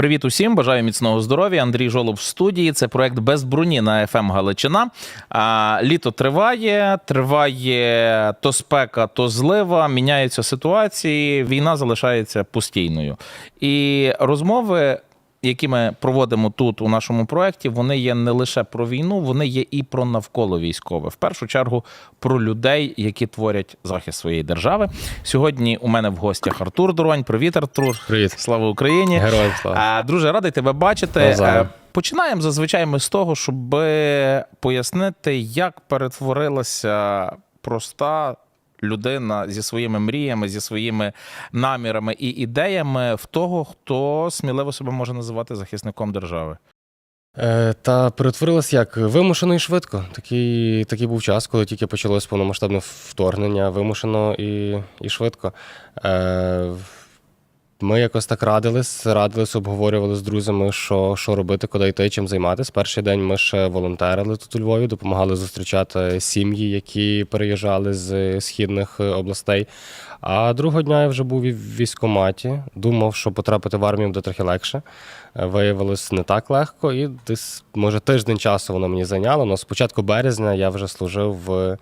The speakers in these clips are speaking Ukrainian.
Привіт усім, бажаю міцного здоров'я. Андрій Жолоб в студії. Це проект без броні на ФМ Галичина. А, літо триває, триває то спека, то злива. Міняються ситуації. Війна залишається постійною. І розмови. Які ми проводимо тут у нашому проєкті, вони є не лише про війну, вони є і про навколо військове. В першу чергу про людей, які творять захист своєї держави. Сьогодні у мене в гостях Артур Дуронь. Привіт, Артур. Привіт. Слава Україні. Героям слава. Друже, радий тебе бачити. Навзаєм. Е, Починаємо зазвичай ми з того, щоб пояснити, як перетворилася проста людина зі своїми мріями, зі своїми намірами і ідеями в того, хто сміливо себе може називати захисником держави. Е, та перетворилось як вимушено і швидко. Такий, такий був час, коли тільки почалось повномасштабне вторгнення, вимушено і, і швидко. Е, ми якось так радились, радились, обговорювали з друзями, що, що робити, куди йти, чим займатися. Перший день ми ще волонтерили тут у Львові, допомагали зустрічати сім'ї, які переїжджали з східних е, областей. А другого дня я вже був в військкоматі, думав, що потрапити в армію буде трохи легше. Е, Виявилось не так легко, і десь, може, тиждень часу воно мені зайняло. але з початку березня я вже служив в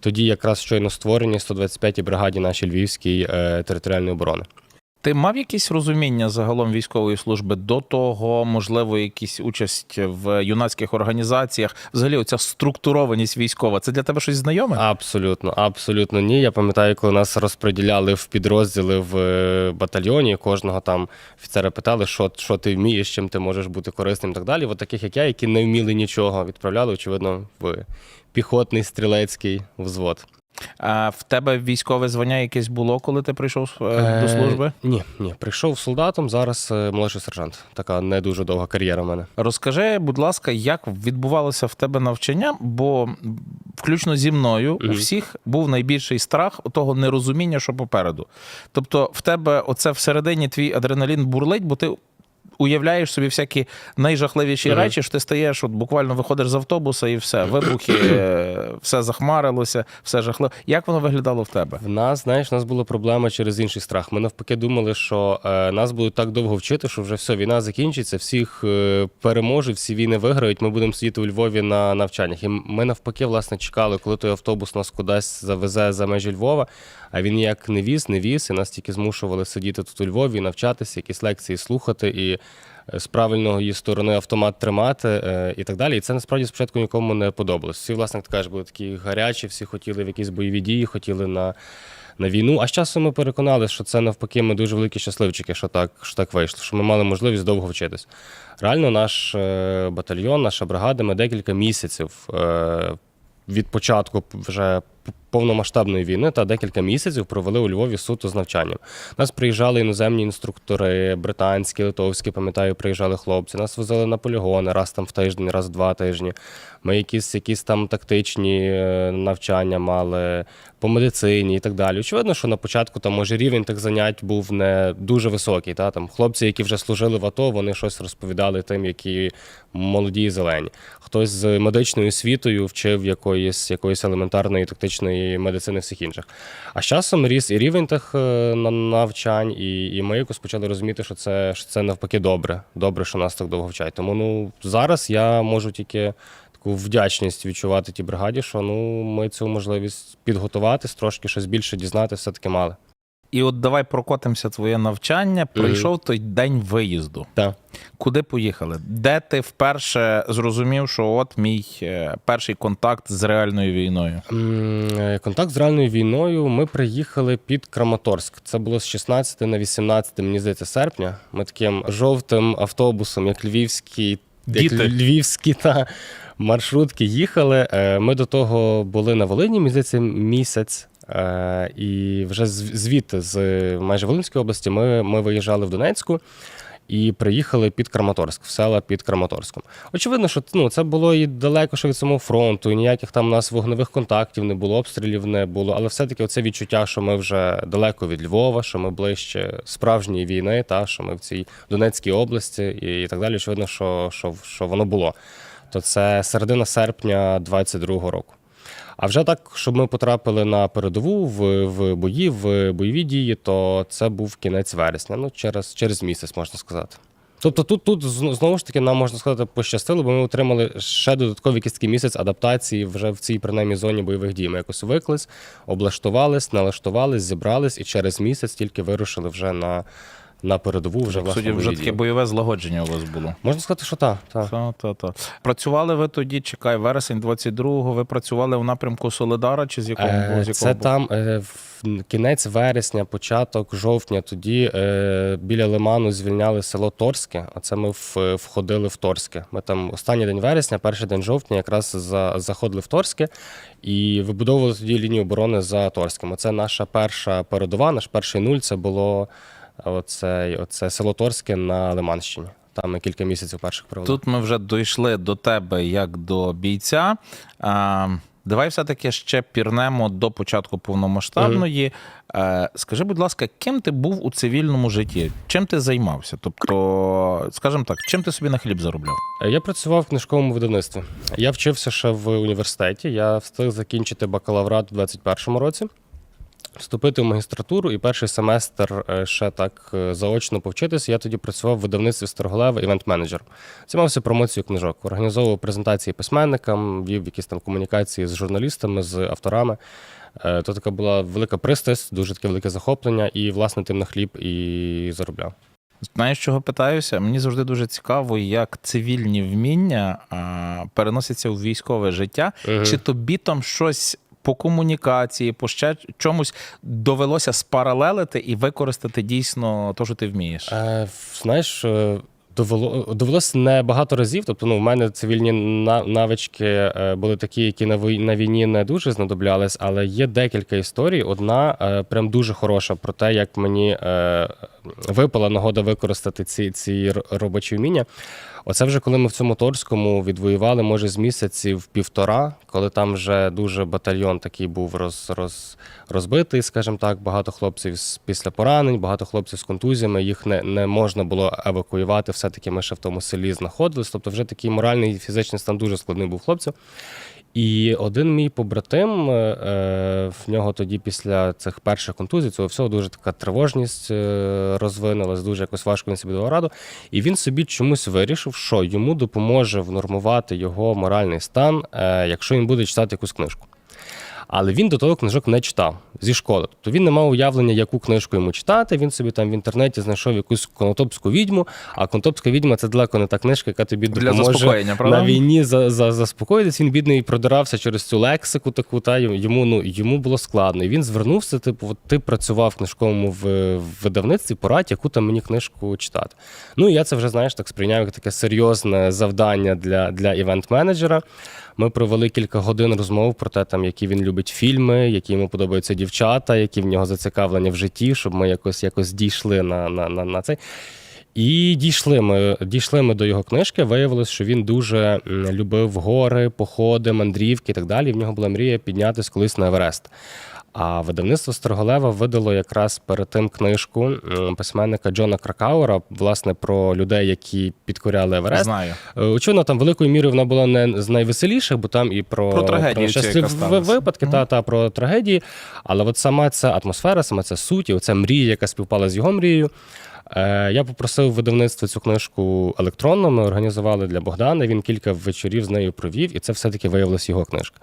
тоді якраз щойно створеній 125-й бригаді нашій Львівській е, територіальної оборони. Ти мав якесь розуміння загалом військової служби до того, можливо, якісь участь в юнацьких організаціях? Взагалі, оця структурованість військова, це для тебе щось знайоме? Абсолютно, абсолютно ні. Я пам'ятаю, коли нас розподіляли в підрозділи в е, батальйоні, кожного там офіцера питали, що, що ти вмієш, чим ти можеш бути корисним і так далі. От таких, як я, які не вміли нічого, відправляли, очевидно, в піхотний стрілецький взвод. А в тебе військове звання якесь було, коли ти прийшов е, до Е, служби? Ні, ні. Прийшов солдатом, зараз е, молодший сержант. Така не дуже довга кар'єра в мене. Розкажи, будь ласка, як відбувалося в тебе навчання? Бо включно зі мною у всіх був найбільший страх того нерозуміння, що попереду. Тобто, в тебе оце всередині твій адреналін бурлить, бо ти. Уявляєш собі всякі найжахливіші Мгм. речі, що ти стаєш, от буквально виходиш з автобуса і все, вибухи, е, все захмарилося, все жахливо. Як воно виглядало в тебе? В нас, знаєш, у нас була проблема через інший страх. Ми навпаки думали, що е, нас будуть так довго вчити, що вже все, війна закінчиться, всіх е, переможуть, всі війни виграють. Ми будемо сидіти у Львові на навчаннях. І ми навпаки, власне, чекали, коли той автобус нас кудись завезе за межі Львова. А він ніяк не віз, не віз, і нас тільки змушували сидіти тут у Львові, навчатися, якісь лекції слухати і е, з правильної сторони автомат тримати е, і так далі. І це насправді спочатку нікому не подобалось. Всі, власне, ти кажеш, були такі гарячі, всі хотіли в якісь бойові дії, хотіли на, на війну. А з часом ми переконалися, що це навпаки, ми дуже великі щасливчики, що так, що так вийшло, що ми мали можливість довго вчитись. Реально, наш е, батальйон, наша бригада, ми декілька місяців. Від початку вже повномасштабної війни та декілька місяців провели у Львові суто з навчанням. Нас приїжджали іноземні інструктори, британські, литовські, пам'ятаю, приїжджали хлопці. Нас возили на полігони раз там в тиждень, раз в два тижні. Ми якісь, якісь там тактичні е, навчання мали по медицині і так далі. Очевидно, що на початку там може рівень тих занять був не дуже високий. Та там хлопці, які вже служили в АТО, вони щось розповідали тим, які молоді і зелені. Хтось з медичною освітою вчив якоїсь, якоїсь елементарної тактичної медицини всіх інших. А з часом ріс і рівень тих е, навчань, і, і ми якось почали розуміти, що це, що це навпаки добре. Добре, що нас так довго вчать. Тому ну зараз я можу тільки таку вдячність відчувати тій бригаді, що ну ми цю можливість підготуватись, трошки щось більше дізнатися, все-таки мали. І от давай прокотимося твоє навчання. Прийшов той день виїзду. Так. Куди поїхали? Де ти вперше зрозумів, що от мій е, перший контакт з реальною війною? Е, Контакт з реальною війною. Ми приїхали під Краматорськ. Це було з 16 на 18, мені здається, серпня. Ми таким жовтим автобусом, як львівські, як львівські та маршрутки їхали. Е, Ми до того були на Волині, здається, місяць. Е, І вже звідти, з майже Волинської області, ми, ми виїжджали в Донецьку. І приїхали під Краматорськ, в села під Краматорськом. Очевидно, що ну, це було і далеко що від самого фронту, і ніяких там у нас вогневих контактів не було, обстрілів не було. Але все-таки оце відчуття, що ми вже далеко від Львова, що ми ближче справжньої війни, та що ми в цій Донецькій області і так далі. Очевидно, що, що, що воно було. То це середина серпня 22-го року. А вже так, щоб ми потрапили на передову в, в бої, в бойові дії, то це був кінець вересня. Ну, через, через місяць, можна сказати. Тобто тут, тут знову ж таки нам можна сказати пощастило, бо ми отримали ще додатковий якийсь такий місяць адаптації вже в цій принаймні зоні бойових дій. Ми якось виклись, облаштувались, налаштувались, зібрались і через місяць тільки вирушили вже на, на передову. Вже власне Судді, вже таке бойове злагодження у вас було. Можна сказати, що так. так. Та, та, та. Працювали ви тоді, чекай, вересень 22-го, ви працювали в напрямку Солидара чи з якого Е, було? З якого Це боку? там е, в кінець вересня, початок жовтня. Тоді е, біля Лиману звільняли село Торське. А це ми в, входили в Торське. Ми там останній день вересня, перший день жовтня, якраз за, заходили в Торське і вибудовували тоді лінію оборони за Торським. Оце наша перша передова, наш перший нуль. Це було оце, оце село Торське на Лиманщині. Там ми кілька місяців перших провели. Тут ми вже дійшли до тебе як до бійця. А, давай все-таки ще пірнемо до початку повномасштабної. Е, скажи, будь ласка, ким ти був у цивільному житті? Чим ти займався? Тобто, скажімо так, чим ти собі на хліб заробляв? Е, Я працював в книжковому видавництві. Я вчився ще в університеті. Я встиг закінчити бакалаврат у 21-му році, вступити в магістратуру і перший семестр е, ще так е, заочно повчитися. Я тоді працював в видавництві Старголева івент-менеджер. Займався промоцією книжок, організовував презентації письменникам, вів якісь там комунікації з журналістами, з авторами. Е, То така була велика пристрасть, дуже таке велике захоплення, і власне тим на хліб і заробляв. Знаєш, чого питаюся? Мені завжди дуже цікаво, як цивільні вміння а, переносяться у військове життя. Мгм. Чи тобі там щось по комунікації, по ще чомусь довелося спаралелити і використати дійсно те, що ти вмієш? Е, знаєш, е, довело, довелося не багато разів. Тобто, ну, в мене цивільні на- навички е, були такі, які на, вій- на війні не дуже знадоблялись, але є декілька історій. Одна е, прям дуже хороша про те, як мені випала нагода використати ці, ці робочі вміння. Оце вже коли ми в цьому Торському відвоювали, може, з місяців півтора, коли там вже дуже батальйон такий був роз, роз, розбитий, скажімо так, багато хлопців з, після поранень, багато хлопців з контузіями, їх не, не можна було евакуювати. Все-таки ми ще в тому селі знаходились. Тобто, вже такий моральний і фізичний стан дуже складний був хлопців. І один мій побратим, е, е, в нього тоді після цих перших контузій, цього всього дуже така тривожність е, розвинулась, дуже якось важко він собі давав раду. І він собі чомусь вирішив, що йому допоможе внормувати його моральний стан, якщо він буде читати якусь книжку. Але він до того книжок не читав зі школи. Тобто він не мав уявлення, яку книжку йому читати. Він собі там в інтернеті знайшов якусь конотопську відьму. А конотопська відьма це далеко не та книжка, яка тобі Для допоможе заспокоєння, на війні за, за, заспокоїтись. Він бідний продирався через цю лексику таку. Та йому ну йому було складно. І він звернувся. Типу, от ти працював в книжковому в, в видавництві, порадь, яку там мені книжку читати. Ну і я це вже знаєш так сприйняв як таке серйозне завдання для, для івент-менеджера. Ми провели кілька годин розмов про те, там, які він любить фільми, які йому подобаються дівчата, які в нього зацікавлення в житті, щоб ми якось якось дійшли на, на, на, на цей. І дійшли ми, дійшли ми до його книжки. Виявилось, що він дуже любив гори, походи, мандрівки і так далі. В нього була мрія піднятися колись на Еверест. А видавництво Строголева видало якраз перед тим книжку письменника Джона Кракауера, власне, про людей, які підкоряли Еверест. Знаю. Е, Очевидно, там великою мірою вона була не з найвеселіших, бо там і про, Про трагедії, про щасливі випадки, mm -hmm. та, та про трагедії. Але от сама ця атмосфера, сама ця суть, і оця мрія, яка співпала з його мрією. Е, Я попросив видавництво цю книжку електронно. Ми організували для Богдана. Він кілька вечорів з нею провів, і це все-таки виявилася його книжка.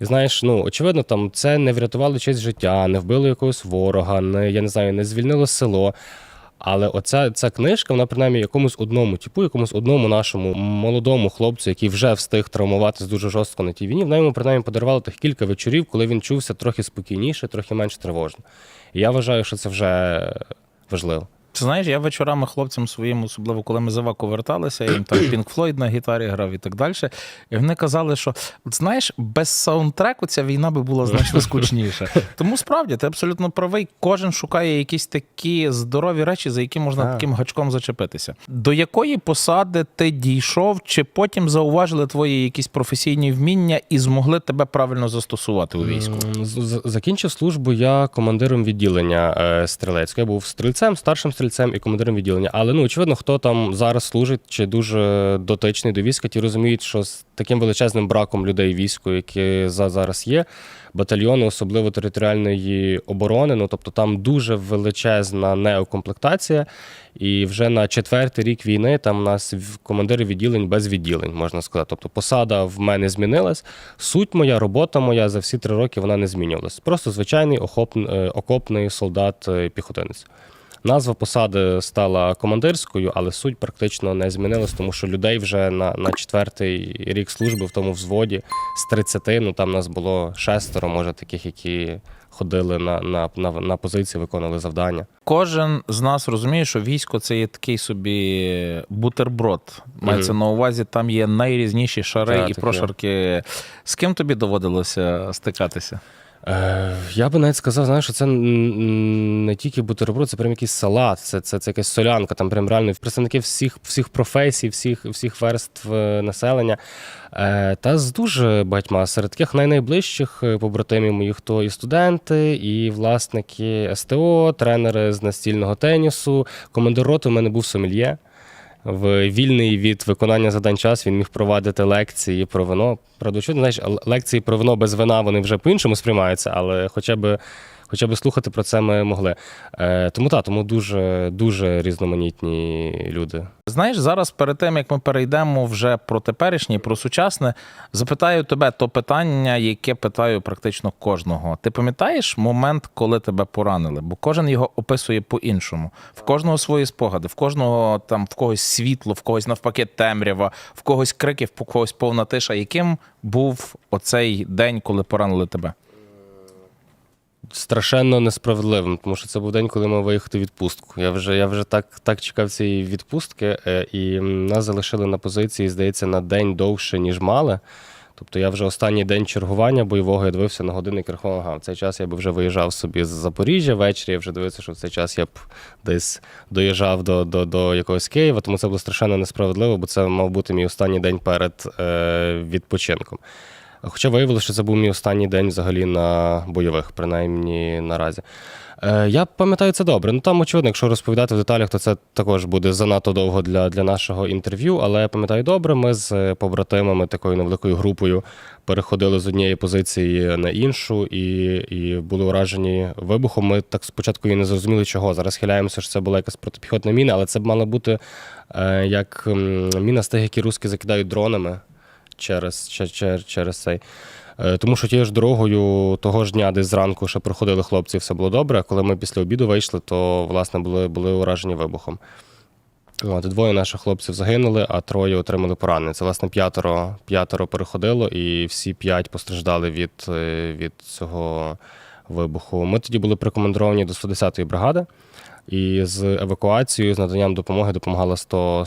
І знаєш, ну очевидно, там це не врятувало честь життя, не вбило якогось ворога, не я не знаю, не звільнило село. Але оця ця книжка, вона принаймні якомусь одному типу, якомусь одному нашому молодому хлопцю, який вже встиг травмуватись дуже жорстко на тій війні, вона йому принаймні подарувала тих кілька вечорів, коли він чувся трохи спокійніше, трохи менш тривожно. І я вважаю, що це вже важливо. Ти знаєш, я вечорами хлопцям своїм, особливо коли ми з Іваку верталися, я їм там Пінк Флойд на гітарі грав і так далі. І вони казали, що от знаєш, без саундтреку ця війна би була значно скучніша. Тому справді ти абсолютно правий. Кожен шукає якісь такі здорові речі, за які можна Так. таким гачком зачепитися. До якої посади ти дійшов, чи потім зауважили твої якісь професійні вміння і змогли тебе правильно застосувати у війську? Закінчив службу я командиром відділення е, стрілецького. Я був стрільцем, старшим стрільцем. Стрільцем і командиром відділення. Але ну очевидно, хто там зараз служить чи дуже дотичний до війська, ті розуміють, що з таким величезним браком людей війську, які за зараз є, батальйони, особливо територіальної оборони. Ну тобто там дуже величезна неокомплектація. І вже на четвертий рік війни там у нас командири відділень без відділень, можна сказати. Тобто посада в мене змінилась. Суть моя, робота моя за всі три роки вона не змінювалась. Просто звичайний охоп, е, окопний солдат е. Назва посади стала командирською, але суть практично не змінилась, тому що людей вже на, на четвертий рік служби в тому взводі з 30, ну там нас було шестеро, може, таких, які ходили на, на, на, на позиції, виконували завдання. Кожен з нас розуміє, що військо це є такий собі бутерброд. Мається Мгм. на увазі, там є найрізніші шари Так, і прошарки. З ким тобі доводилося стикатися? Е, я би навіть сказав, знаєш, що це не тільки бутерброд, це прям якийсь салат, це, це, це якась солянка, там прям реально представники всіх, всіх професій, всіх, всіх верств е, населення. Е, та з дуже багатьма. Серед таких найнайближчих е, побратимів моїх то і студенти, і власники СТО, тренери з настільного тенісу. Командир роти у мене був сомельє. В вільний від виконання задань час він міг провадити лекції про вино. Правда, що знаєш, лекції про вино без вина вони вже по-іншому сприймаються, але хоча б, хоча б слухати про це ми могли. Е, тому так, тому дуже, дуже різноманітні люди. Знаєш, зараз перед тим як ми перейдемо вже про теперішнє, про сучасне, запитаю тебе то питання, яке питаю практично кожного. Ти пам'ятаєш момент, коли тебе поранили? Бо кожен його описує по-іншому. В кожного свої спогади, в кожного там в когось світло, в когось навпаки темрява, в когось крики, в когось повна тиша. Яким був оцей день, коли поранили тебе? Страшенно несправедливим, тому що це був день, коли ми виїхати в відпустку. Я вже, я вже так, так чекав цієї відпустки, е, і нас залишили на позиції, здається, на день довше, ніж мали. Тобто я вже останній день чергування бойового я дивився на годинник і рахував, ага, в цей час я б вже виїжджав собі з Запоріжжя ввечері, я вже дивився, що в цей час я б десь доїжджав до, до, до якогось Києва, тому це було страшенно несправедливо, бо це мав бути мій останній день перед е, відпочинком. Хоча виявилося, що це був мій останній день взагалі на бойових, принаймні наразі. Е, я пам'ятаю це добре. Ну там, очевидно, якщо розповідати в деталях, то це також буде занадто довго для, для нашого інтерв'ю. Але я пам'ятаю добре, ми з побратимами такою невеликою групою переходили з однієї позиції на іншу і, і були уражені вибухом. Ми так спочатку і не зрозуміли, чого. Зараз хиляємося, що це була якась протипіхотна міна, але це б мала бути е, як міна з тих, які руски закидають дронами через, через, через цей. Е, Тому що тією ж дорогою того ж дня, десь зранку, ще проходили хлопці, все було добре. А коли ми після обіду вийшли, то власне були, були уражені вибухом. От, двоє наших хлопців загинули, а троє отримали поранення. Це, власне, п'ятеро, п'ятеро переходило, і всі п'ять постраждали від, е, від цього вибуху. Ми тоді були прикомандировані до 110-ї бригади, і з евакуацією, з наданням допомоги допомагала 100,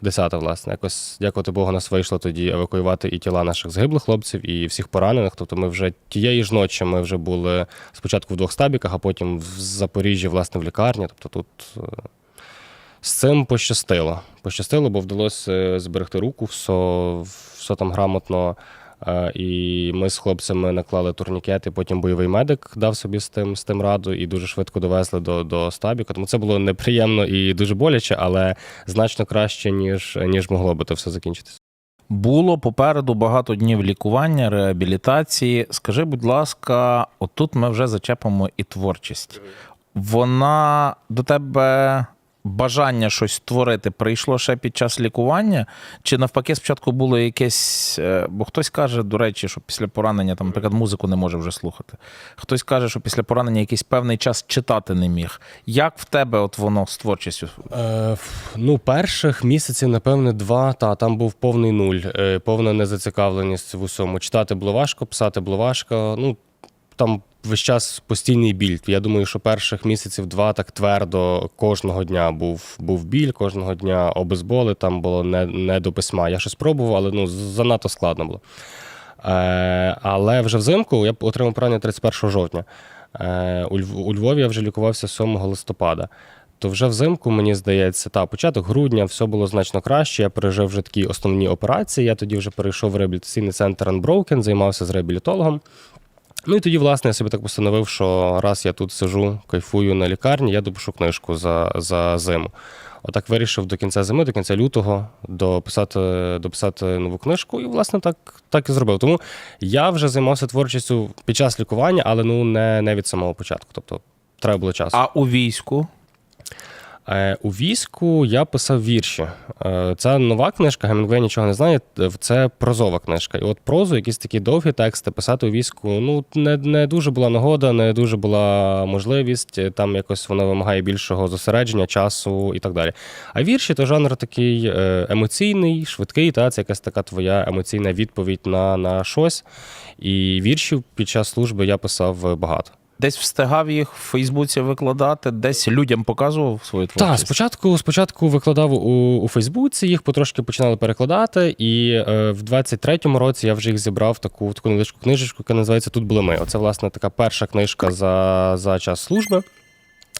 110 власне. Якось, дякувати Богу, нас вийшло тоді евакуювати і тіла наших загиблих хлопців, і всіх поранених. Тобто ми вже тієї ж ночі ми вже були спочатку в двох стабіках, а потім в Запоріжжі, власне, в лікарні. Тобто тут. е, з цим пощастило. Пощастило, бо вдалося е, зберегти руку, все, все там грамотно. Е, І ми з хлопцями наклали турнікети, потім бойовий медик дав собі з тим, з тим раду і дуже швидко довезли до, до стабіка. Тому це було неприємно і дуже боляче, але значно краще, ніж, ніж могло би то все закінчитися. Було попереду багато днів лікування, реабілітації. Скажи, будь ласка, отут ми вже зачепимо і творчість. Вона до тебе бажання щось створити прийшло ще під час лікування? Чи навпаки, спочатку було якесь. е, Бо хтось каже, до речі, що після поранення, там, наприклад, музику не може вже слухати. Хтось каже, що після поранення якийсь певний час читати не міг. Як в тебе от воно з творчістю? Е, ну, перших місяців, напевне, два, та там був повний нуль, е, повна незацікавленість в усьому. Читати було важко, писати було важко. Ну, там весь час постійний біль. Я думаю, що перших місяців два так твердо кожного дня був, був біль, кожного дня обезболи, там було не, не до письма. Я щось пробував, але ну, занадто складно було. Е, але вже взимку я отримав поранення 31 жовтня. Е, у, Льв- у Львові я вже лікувався 7 листопада. То вже взимку, мені здається, та початок грудня все було значно краще. Я пережив вже такі основні операції. Я тоді вже перейшов в реабілітаційний центр Unbroken, займався з реабілітологом. Ну і тоді, власне, я собі так постановив, що раз я тут сижу, кайфую на лікарні, я допишу книжку за, за зиму. Отак вирішив до кінця зими, до кінця лютого дописати, дописати нову книжку, і, власне, так, так і зробив. Тому я вже займався творчістю під час лікування, але ну не, не від самого початку. Тобто треба було час. А у війську? Е, У війську я писав вірші. Е, Це нова книжка, Гемінгвей нічого не знає. е, Це прозова книжка. І от прозу, якісь такі довгі тексти писати у війську. Ну не, не дуже була нагода, не дуже була можливість. Там якось воно вимагає більшого зосередження, часу і так далі. А вірші то жанр такий емоційний, швидкий. Та це якась така твоя емоційна відповідь на, на щось. І віршів під час служби я писав багато. Десь встигав їх в Фейсбуці викладати, десь людям показував свою Так, спочатку, спочатку викладав у, у Фейсбуці, їх потрошки починали перекладати, і е, в 23-му році я вже їх зібрав таку, таку невеличку книжечку, яка називається Тут були ми. Оце, власне, така перша книжка за, за час служби.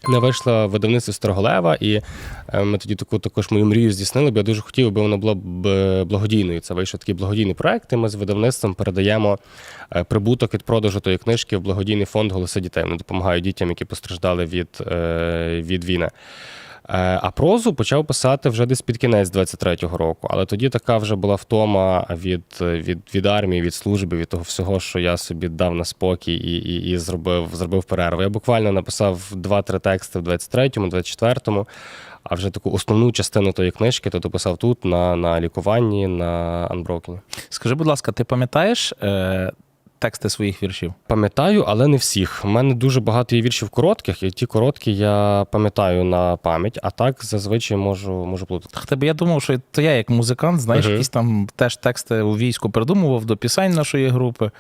Не вийшла видавництво Строголева, і е, ми тоді таку також мою мрію здійснили, бо я дуже хотів, аби воно було б благодійною. Це вийшов такий благодійний проект. І ми з видавництвом передаємо е, прибуток від продажу тої книжки в благодійний фонд голоси дітей. Вони допомагають дітям, які постраждали від, е, від війни. Е, А прозу почав писати вже десь під кінець 23-го року. Але тоді така вже була втома від, від, від армії, від служби, від того всього, що я собі дав на спокій і, і, і зробив, зробив перерву. Я буквально написав 2-3 тексти в 23-му, 24-му, а вже таку основну частину тої книжки то дописав тут, на, на лікуванні, на Unbroken. Скажи, будь ласка, ти пам'ятаєш е, тексти своїх віршів? Пам'ятаю, але не всіх. У мене дуже багато є віршів коротких, і ті короткі я пам'ятаю на пам'ять, а так зазвичай можу, можу плутати. Так тебе я думав, що то я як музикант, знаєш, Мгм. якісь там теж тексти у війську придумував до пісень нашої групи.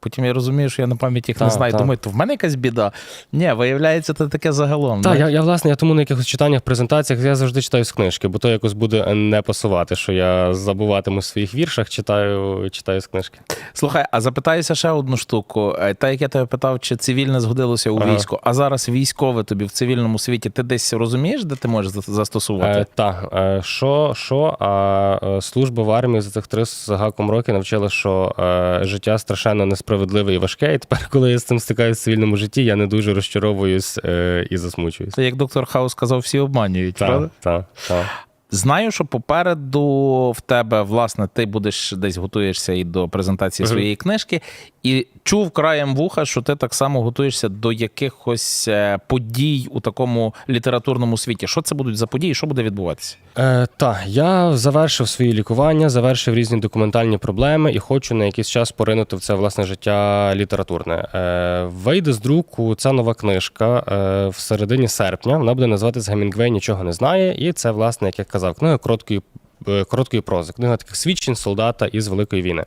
Потім я розумію, що я на пам'ять їх не знаю. так. Думаю, то в мене якась біда. Ні, виявляється, це таке загалом. Так, я, я власне я тому на якихось читаннях, презентаціях я завжди читаю з книжки, бо то якось буде не пасувати, що я забуватиму в своїх віршах, читаю, читаю з книжки. Слухай, а запитаюся ще одну штуку. Е, Та як я тебе питав, чи цивільне згодилося у Ага. війську, а зараз військове тобі в цивільному світі, ти десь розумієш, де ти можеш застосувати? Е, так, е, що, що, а е, служба в армії за цих три з гаком роки навчила, що е, життя страшенно несправедливе і важке. І тепер, коли я з цим стикаюся в цивільному житті, я не дуже розчаровуюсь е, і засмучуюсь. Це як доктор Хаус сказав, всі обманюють. правда? Так, так, так. Знаю, що попереду в тебе, власне, ти будеш десь готуєшся і до презентації своєї книжки, і чув краєм вуха, що ти так само готуєшся до якихось е, подій у такому літературному світі. Що це будуть за події? Що буде відбуватися? Е, так, я завершив свої лікування, завершив різні документальні проблеми і хочу на якийсь час поринути в це власне життя літературне. Е, вийде з друку ця нова книжка е, в середині серпня. Вона буде називатися Гемінгвей нічого не знає. І це, власне, як я казав, книга короткої, е, короткої прози, книга таких свідчень солдата із Великої війни.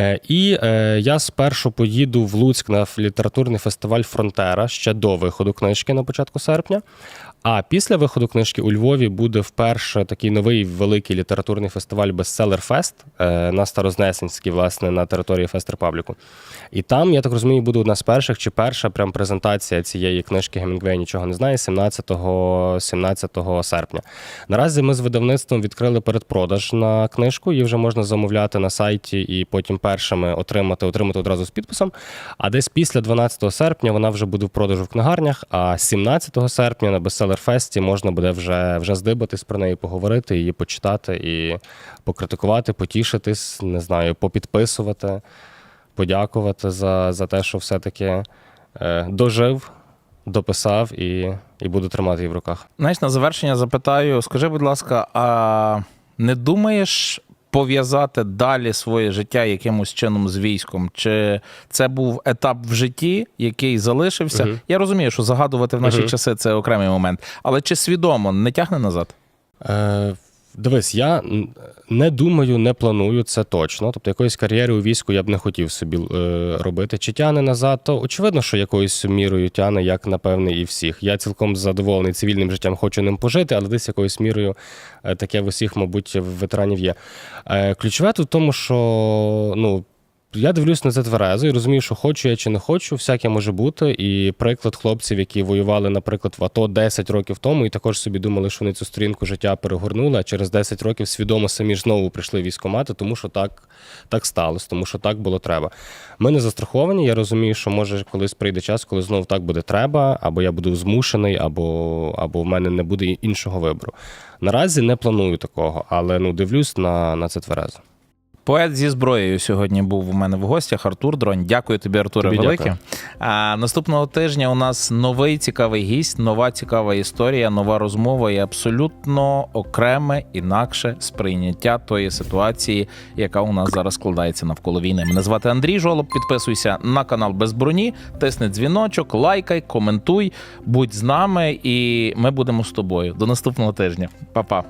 Е, І е, я спершу поїду в Луцьк на літературний фестиваль Фронтера ще до виходу книжки на початку серпня. А після виходу книжки у Львові буде вперше такий новий великий літературний фестиваль Bestseller Fest е, на Старознесенській, власне, на території Фест Репабліку. І там, я так розумію, буде одна з перших чи перша прям презентація цієї книжки Гемінгвей нічого не знає 17-17 серпня. Наразі ми з видавництвом відкрили передпродаж на книжку. Її вже можна замовляти на сайті і потім першими отримати, отримати одразу з підписом. А десь після 12 серпня вона вже буде в продажу в книгарнях. А 17 серпня на Bestseller-фесті можна буде вже, вже здибатись про неї, поговорити, її почитати і покритикувати, потішитись, не знаю, попідписувати, подякувати за, за те, що все-таки е, дожив, дописав і, і буду тримати її в руках. Знаєш, на завершення запитаю: скажи, будь ласка, а не думаєш пов'язати далі своє життя якимось чином з військом? Чи це був етап в житті, який залишився? Угу. Я розумію, що загадувати в наші угу. часи це окремий момент, але чи свідомо не тягне назад? Е, дивись, я не думаю, не планую це точно. Тобто якоїсь кар'єри у війську я б не хотів собі е, робити. Чи тяне назад, то очевидно, що якоюсь мірою тяне, як напевне, і всіх. Я цілком задоволений цивільним життям, хочу ним пожити, але десь якоюсь мірою е, таке в усіх, мабуть, ветеранів є. Е, ключове тут в тому, що ну. Я дивлюсь на це тверезо і розумію, що хочу я чи не хочу, всяке може бути. І приклад хлопців, які воювали, наприклад, в АТО 10 років тому, і також собі думали, що вони цю сторінку життя перегорнули, а через 10 років свідомо самі ж знову прийшли в військкомати, тому що так, так сталося, тому що так було треба. Ми не застраховані. Я розумію, що може колись прийде час, коли знову так буде треба, або я буду змушений, або, або в мене не буде іншого вибору. Наразі не планую такого, але ну дивлюсь на, на це тверезо. Поет зі зброєю сьогодні був у мене в гостях. Артур Дронь. Дякую тобі, Артуре, Тобі велике. дякую. А, наступного тижня у нас новий цікавий гість, нова цікава історія, нова розмова і абсолютно окреме, інакше сприйняття тої ситуації, яка у нас зараз складається навколо війни. Мене звати Андрій Жолоб. Підписуйся на канал без броні, тисни дзвіночок, лайкай, коментуй, будь з нами, і ми будемо з тобою. До наступного тижня. Па-па.